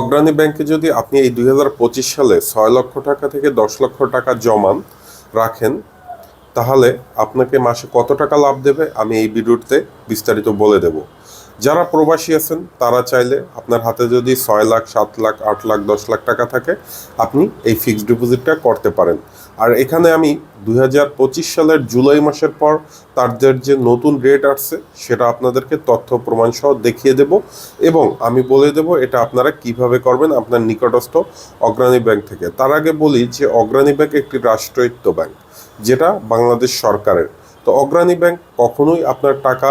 অগ্রণী ব্যাংকে যদি আপনি এই দু হাজার পঁচিশ সালে ছয় লক্ষ টাকা থেকে দশ লক্ষ টাকা জমান রাখেন, তাহলে আপনাকে মাসে কত টাকা লাভ দেবে আমি এই ভিডিওতে বিস্তারিত বলে দেব। যারা প্রবাসী আছেন, তারা চাইলে আপনার হাতে যদি ছয় লাখ, সাত লাখ, আট লাখ, দশ লাখ টাকা থাকে, আপনি এই ফিক্সড ডিপোজিটটা করতে পারেন। আর এখানে আমি দু হাজার পঁচিশ সালের জুলাই মাসের পর তাদের যে নতুন রেট আসছে, সেটা আপনাদেরকে তথ্য প্রমাণ সহ দেখিয়ে দেব এবং আমি বলে দেব এটা আপনারা কীভাবে করবেন আপনার নিকটস্থ অগ্রণী ব্যাংক থেকে। তার আগে বলি যে অগ্রণী ব্যাংক একটি রাষ্ট্রায়ত্ত ব্যাংক, যেটা বাংলাদেশ সরকারের। তো অগ্রণী ব্যাংক কখনোই আপনার টাকা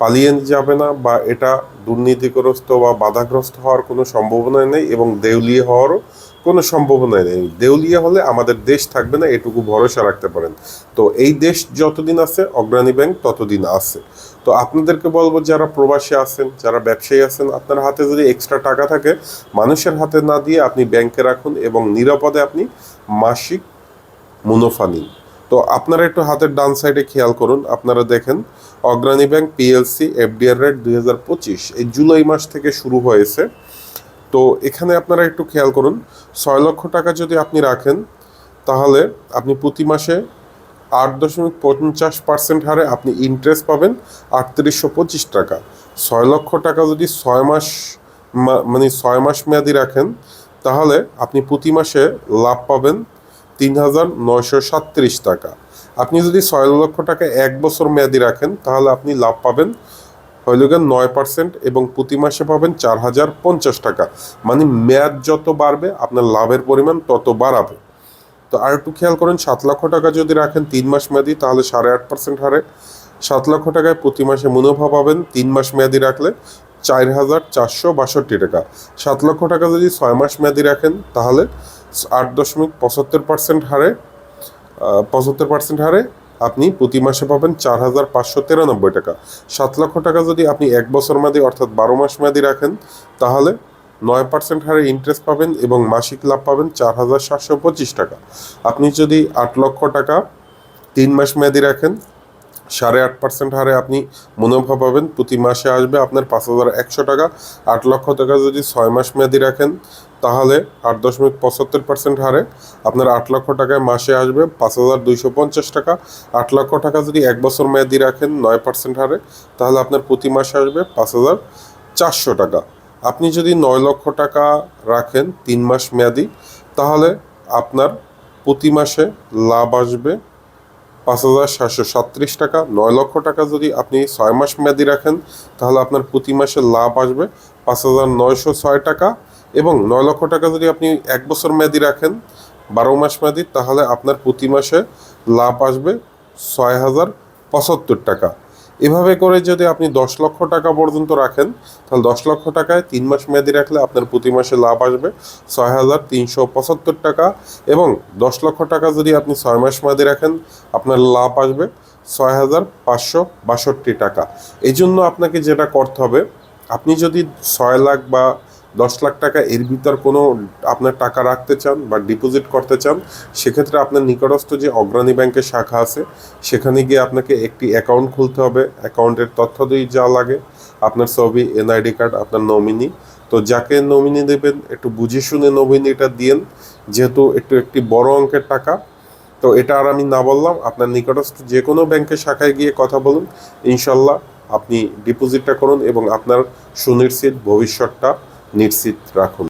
পালিয়ে যাবে না বা এটা দুর্নীতিগ্রস্ত বা বাধাগ্রস্ত হওয়ার কোনো সম্ভাবনা নেই এবং দেউলিয়ে হওয়ারও কোনো সম্ভাবনা নেই। দেউলিয়া হলে আমাদের দেশ থাকবে না, এটুকু ভরসা রাখতে পারেন। তো এই দেশ যতদিন আছে, অগ্রণী ব্যাংক ততদিন আছে। তো আপনাদেরকে বলব, যারা প্রবাসী আছেন, যারা ব্যবসায়ী আছেন, আপনার হাতে যদি এক্সট্রা টাকা থাকে, মানুষের হাতে না দিয়ে আপনি ব্যাংকে রাখুন এবং নিরাপদে আপনি মাসিক মুনাফা নিন। তো আপনারা একটু হাতের ডান সাইডে খেয়াল করুন। আপনারা দেখেন, Agrani bank PLC FDR rate দুই হাজার পঁচিশ, এই জুলাই মাস থেকে শুরু হয়েছে। তো এখানে আপনারা একটু খেয়াল করুন, ছয় লক্ষ টাকা যদি আপনি রাখেন, তাহলে আপনি প্রতি মাসে আট দশমিক পঞ্চাশ পার্সেন্ট হারে আপনি ইন্টারেস্ট পাবেন আটত্রিশশো পঁচিশ টাকা। ছয় লক্ষ টাকা যদি ছয় মাস মানে ছয় মাস মেয়াদি রাখেন, তাহলে আপনি প্রতি মাসে লাভ পাবেন তিন হাজার নয়শো সাতত্রিশ টাকা। আপনি যদি ছয় লক্ষ টাকা এক বছর মেয়াদি রাখেন, তাহলে আপনি লাভ পাবেন হইল গিয়ে নয় পার্সেন্ট এবং প্রতি মাসে পাবেন চার হাজার পঞ্চাশ টাকা। মানে মেয়াদ যত বাড়বে, আপনার লাভের পরিমাণ তত বাড়াবে। তো আর একটু খেয়াল করেন, সাত লক্ষ টাকা যদি রাখেন তিন মাস মেয়াদি, তাহলে সাড়ে আট পার্সেন্ট হারে। সাত লক্ষ টাকায় প্রতি মাসে মুনাফা পাবেন তিন মাস মেয়াদি রাখলে চার হাজার চারশো বাষট্টি টাকা। সাত লক্ষ টাকা যদি ছয় মাস মেয়াদি রাখেন, তাহলে আট দশমিক পঁচাত্তর পার্সেন্ট হারে পঁচাত্তর পার্সেন্ট হারে আপনি প্রতি মাসে পাবেন চার হাজার পাঁচশো তিরানব্বই টাকা। সাত লক্ষ টাকা যদি আপনি এক বছর মেয়াদি অর্থাৎ বারো মাস মেয়াদি রাখেন, তাহলে নয় পার্সেন্ট হারে ইন্টারেস্ট পাবেন এবং মাসিক লাভ পাবেন চার হাজার সাতশো পঁচিশ টাকা। আপনি যদি আট লক্ষ টাকা তিন মাস মেয়াদি রাখেন সাড়ে আট পার্সেন্ট হারে আপনি মুনাফা পাবেন। প্রতি মাসে আসবে আপনার পাঁচ হাজার একশো টাকা। আট লক্ষ টাকা যদি ছয় মাস মেয়াদি রাখেন, তাহলে আট দশমিক পঁচাত্তর পার্সেন্ট হারে আপনার আট লক্ষ টাকায় মাসে আসবে পাঁচ হাজার দুইশো পঞ্চাশ টাকা। আট লক্ষ টাকা যদি এক বছর মেয়াদি রাখেন নয় পার্সেন্ট হারে, তাহলে আপনার প্রতি মাসে আসবে পাঁচ হাজার চারশো টাকা। আপনি যদি নয় লক্ষ টাকা রাখেন তিন মাস মেয়াদি, তাহলে আপনার প্রতি মাসে লাভ আসবে পাঁচ হাজার সাতশো সাতত্রিশ টাকা, নয় লক্ষ টাকা যদি আপনি ছয় মাস মেয়াদি রাখেন, তাহলে আপনার প্রতি মাসে লাভ আসবে পাঁচ হাজার নয়শো ছয় টাকা এবং নয় লক্ষ টাকা যদি আপনি এক বছর মেয়াদি রাখেন, বারো মাস মেয়াদি, তাহলে আপনার প্রতি মাসে লাভ আসবে ছয় হাজার পঁচাত্তর টাকা। এভাবে করে যদি আপনি দশ লক্ষ টাকা পর্যন্ত রাখেন, তাহলে দশ লক্ষ টাকায় তিন মাস মেয়াদি রাখলে আপনার প্রতি মাসে লাভ আসবে ছয় হাজার তিনশো পঁচাত্তর টাকা এবং দশ লক্ষ টাকা যদি আপনি ছয় মাস মেয়াদি রাখেন, আপনার লাভ আসবে ছয় হাজার পাঁচশো বাষট্টি টাকা। এই জন্য আপনাকে যেটা করতে হবে, আপনি যদি ছয় লাখ বা দশ লাখ টাকা এর ভিতর কোনো আপনার টাকা রাখতে চান বা ডিপোজিট করতে চান, সেক্ষেত্রে আপনার নিকটস্থ যে অগ্রণী ব্যাংকের শাখা আছে, সেখানে গিয়ে আপনাকে একটি অ্যাকাউন্ট খুলতে হবে। অ্যাকাউন্টের তথ্য দিয়ে যা লাগে, আপনার ছবি, এনআইডি কার্ড, আপনার নমিনি। তো যাকে নমিনি দেবেন, একটু বুঝে শুনে নমিনিটা দিয়েন, যেহেতু একটু একটি বড় অঙ্কের টাকা। তো এটা আর আমি না বললাম, আপনার নিকটস্থ যে কোনো ব্যাংকের শাখায় গিয়ে কথা বলুন। ইনশাল্লাহ আপনি ডিপোজিটটা করুন এবং আপনার সুনিশ্চিত ভবিষ্যৎটা নিশ্চিত রাখুন।